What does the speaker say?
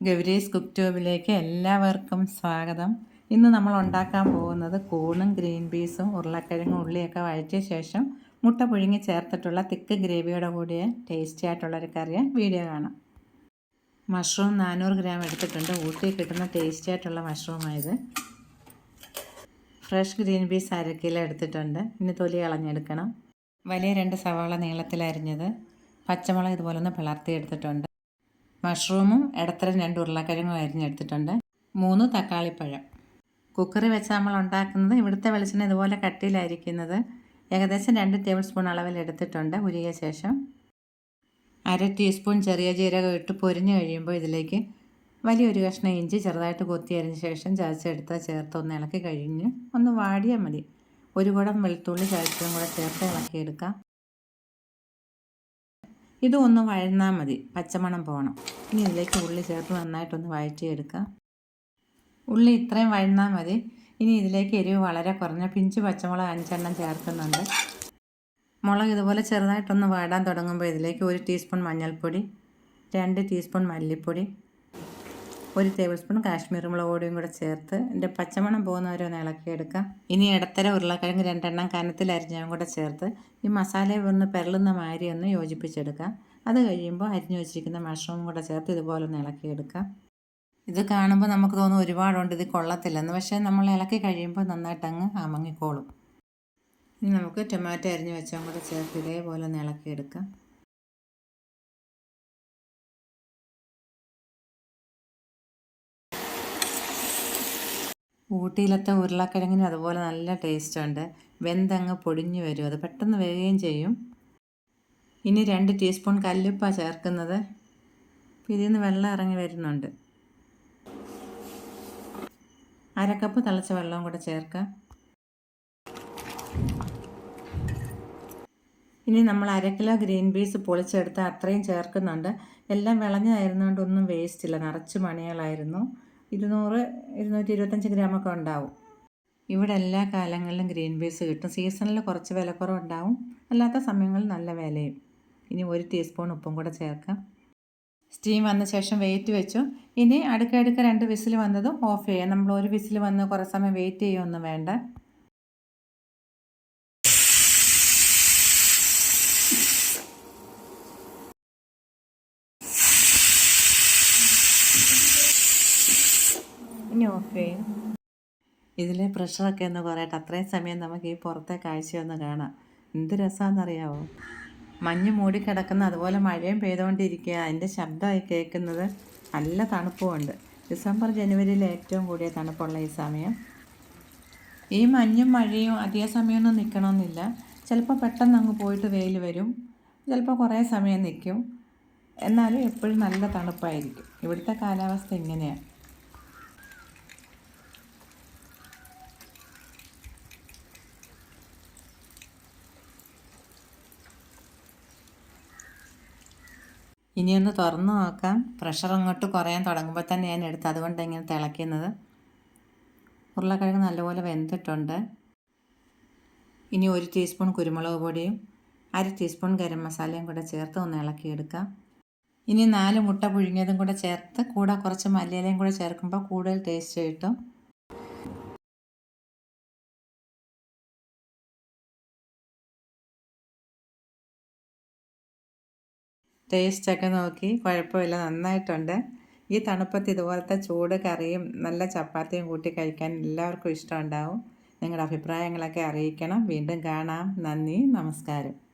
Gowri's cook ട്യൂബിലേക്ക് എല്ലാവർക്കും സ്വാഗതം. ഇന്ന് നമ്മൾ ഉണ്ടാക്കാൻ പോകുന്നത് കൂണും ഗ്രീൻ പീസും ഉരുളക്കിഴങ്ങും ഉള്ളിയൊക്കെ വഴറ്റിയ ശേഷം മുട്ട പുഴുങ്ങി ചേർത്തിട്ടുള്ള തിക്ക് ഗ്രേവിയോടെ കൂടിയ ടേസ്റ്റി ആയിട്ടുള്ളൊരു കറിയ വീഡിയോ കാണാം. മഷ്റൂം നാനൂറ് ഗ്രാം എടുത്തിട്ടുണ്ട്. ഊട്ടി കിട്ടുന്ന ടേസ്റ്റി ആയിട്ടുള്ള മഷ്റൂമായത് ഫ്രഷ് ഗ്രീൻ പീസ് അര കിലോ എടുത്തിട്ടുണ്ട്. ഇനി തൊലി കളഞ്ഞെടുക്കണം. വലിയ രണ്ട് സവാള നീളത്തിലരിഞ്ഞത് പച്ചമുളക് ഇതുപോലെ ഒന്ന് പിളർത്തി എടുത്തിട്ടുണ്ട്. മഷ്റൂമും ഇടത്തരം രണ്ട് ഉരുളക്കിഴങ്ങും അരിഞ്ഞെടുത്തിട്ടുണ്ട്. മൂന്ന് തക്കാളിപ്പഴം. കുക്കറി വെച്ച് നമ്മൾ ഉണ്ടാക്കുന്നത് ഇവിടുത്തെ വെളിച്ചെണ്ണ ഇതുപോലെ കട്ടിയിലായിരിക്കുന്നത്. ഏകദേശം രണ്ട് ടേബിൾ സ്പൂൺ അളവിൽ എടുത്തിട്ടുണ്ട് ഉരുകിയ ശേഷം. അര ടീസ്പൂൺ ചെറിയ ജീരകം ഇട്ട് പൊരിഞ്ഞു കഴിയുമ്പോൾ ഇതിലേക്ക് വലിയൊരു കഷ്ണം ഇഞ്ചി ചെറുതായിട്ട് കൊത്തി അരിഞ്ഞ ശേഷം ചതച്ചെടുത്ത് ചേർത്ത് ഒന്ന് ഇളക്കി കഴിഞ്ഞ് ഒന്ന് വാടിയാൽ മതി. ഒരു കുടം വെളുത്തുള്ളി ചതച്ചതും കൂടെ ചേർത്ത് ഇളക്കിയെടുക്കാം. ഇതും ഒന്ന് വഴന്നാൽ മതി. പച്ചമണം പോകണം. ഇനി ഇതിലേക്ക് ഉള്ളി ചേർത്ത് നന്നായിട്ടൊന്ന് വഴറ്റിയെടുക്കാം. ഉള്ളി ഇത്രയും വഴന്നാൽ മതി. ഇനി ഇതിലേക്ക് എരിവ് വളരെ കുറഞ്ഞ പിഞ്ച് പച്ചമുളക് അഞ്ചെണ്ണം ചേർക്കുന്നുണ്ട്. മുളക് ഇതുപോലെ ചെറുതായിട്ടൊന്ന് വാടാൻ തുടങ്ങുമ്പോൾ ഇതിലേക്ക് ഒരു ടീസ്പൂൺ മഞ്ഞൾപ്പൊടി രണ്ട് ടീസ്പൂൺ മല്ലിപ്പൊടി ഒരു ടേബിൾ സ്പൂൺ കാശ്മീർ മുളക് പൊടിയും കൂടെ ചേർത്ത് എന്റെ പച്ചമണം പോകുന്നവരെ ഒന്ന് ഇളക്കിയെടുക്കാം. ഇനി ഇടത്തര ഉരുളക്കിഴങ്ങ് രണ്ടെണ്ണം കനത്തിൽ അരിഞ്ഞതും കൂടെ ചേർത്ത് ഈ മസാല ഒന്ന് പെരളുന്ന മാതിരി ഒന്ന് യോജിപ്പിച്ചെടുക്കാം. അത് കഴിയുമ്പോൾ അരിഞ്ഞു വെച്ചിരിക്കുന്ന മഷ്റൂം കൂടെ ചേർത്ത് ഇതുപോലെ ഒന്ന് ഇളക്കിയെടുക്കാം. ഇത് കാണുമ്പോൾ നമുക്ക് തോന്നും ഒരുപാടുണ്ട് ഇത് കൊള്ളത്തില്ലെന്ന്. പക്ഷേ നമ്മൾ ഇളക്കി കഴിയുമ്പോൾ നന്നായിട്ട് അങ്ങ് അമങ്ങിക്കോളും. ഇനി നമുക്ക് ടൊമാറ്റോ അരിഞ്ഞ് വെച്ചാൽ കൂടെ ചേർത്ത് ഇതേപോലെ ഒന്ന് ഇളക്കിയെടുക്കാം. ഊട്ടിയിലത്തെ ഉരുളക്കിഴങ്ങിന് അതുപോലെ നല്ല ടേസ്റ്റ് ഉണ്ട്. വെന്തങ്ങ് പൊടിഞ്ഞു വരും. അത് പെട്ടെന്ന് വേവുകയും ചെയ്യും. ഇനി രണ്ട് ടീസ്പൂൺ കല്ലുപ്പ ചേർക്കുന്നത്. ഇതിൽ നിന്ന് വെള്ളം ഇറങ്ങി വരുന്നുണ്ട്. അരക്കപ്പ് തിളച്ച വെള്ളവും കൂടെ ചേർക്കാം. ഇനി നമ്മൾ അര കിലോ ഗ്രീൻ പീസ് പൊളിച്ചെടുത്ത് അത്രയും ചേർക്കുന്നുണ്ട്. എല്ലാം വിളഞ്ഞതായിരുന്നുകൊണ്ട് ഒന്നും വേസ്റ്റ് ഇല്ല. നിറച്ച് മണികളായിരുന്നു. ഇരുന്നൂറ് ഇരുന്നൂറ്റി ഇരുപത്തഞ്ച് ഗ്രാമൊക്കെ ഉണ്ടാവും. ഇവിടെ എല്ലാ കാലങ്ങളിലും ഗ്രീൻ പീസ് കിട്ടും. സീസണിൽ കുറച്ച് വിലക്കുറവുണ്ടാവും അല്ലാത്ത സമയങ്ങളിൽ നല്ല വിലയും. ഇനി ഒരു ടീസ്പൂൺ ഉപ്പും കൂടെ ചേർക്കാം. സ്റ്റീം വന്ന ശേഷം വെയിറ്റ് വെച്ചു. ഇനി അടുക്കടുക്ക രണ്ട് വിസിൽ വന്നതും ഓഫ് ചെയ്യാം. നമ്മൾ ഒരു വിസിൽ വന്ന് കുറേ സമയം വെയിറ്റ് ചെയ്യുമൊന്നും വേണ്ട ഇനി ഓഫ് ഇതിലെ പ്രഷറൊക്കെ ഒന്ന് കുറയട്ടെ അത്രയും സമയം നമുക്ക് ഈ പുറത്തെ കാഴ്ചയൊന്ന് കാണാം. എന്ത് രസമാണെന്നറിയാവോ മഞ്ഞ് മൂടിക്കിടക്കുന്ന അതുപോലെ മഴയും പെയ്തുകൊണ്ടിരിക്കുക അതിന്റെ ശബ്ദമായി കേൾക്കുന്നത് നല്ല തണുപ്പുമുണ്ട്. ഡിസംബർ ജനുവരിയിൽ ഏറ്റവും കൂടിയ തണുപ്പുള്ള ഈ സമയം. ഈ മഞ്ഞും മഴയും അധിക സമയമൊന്നും നിൽക്കണമെന്നില്ല. ചിലപ്പോൾ പെട്ടെന്ന് അങ്ങ് പോയിട്ട് വെയിൽ വരും. ചിലപ്പോൾ കുറേ സമയം നിൽക്കും. എന്നാലും എപ്പോഴും നല്ല തണുപ്പായിരിക്കും. ഇവിടുത്തെ കാലാവസ്ഥ ഇങ്ങനെയാണ്. ഇനിയൊന്ന് തുറന്ന് നോക്കാം. പ്രഷർ അങ്ങോട്ട് കുറയാൻ തുടങ്ങുമ്പോൾ തന്നെ ഞാൻ എടുത്ത് അതുകൊണ്ട് ഇങ്ങനെ തിളയ്ക്കുന്നത്. ഉരുളക്കിഴങ്ങ് നല്ലപോലെ വെന്തിട്ടുണ്ട്. ഇനി ഒരു ടീസ്പൂൺ കുരുമുളക് പൊടിയും അര ടീസ്പൂൺ ഗരം മസാലയും കൂടെ ചേർത്ത് ഒന്ന് ഇളക്കിയെടുക്കാം. ഇനി നാല് മുട്ട പുഴുങ്ങിയതും കൂടെ ചേർത്ത് കൂടെ കുറച്ച് മല്ലിയിലയും കൂടെ ചേർക്കുമ്പോൾ കൂടുതൽ ടേസ്റ്റ് കിട്ടും. ടേസ്റ്റൊക്കെ നോക്കി കുഴപ്പമില്ല നന്നായിട്ടുണ്ട്. ഈ തണുപ്പത്ത് ഇതുപോലത്തെ ചൂട് കറിയും നല്ല ചപ്പാത്തിയും കൂട്ടി കഴിക്കാൻ എല്ലാവർക്കും ഇഷ്ടമുണ്ടാവും. നിങ്ങളുടെ അഭിപ്രായങ്ങളൊക്കെ അറിയിക്കണം. വീണ്ടും കാണാം. നന്ദി നമസ്കാരം.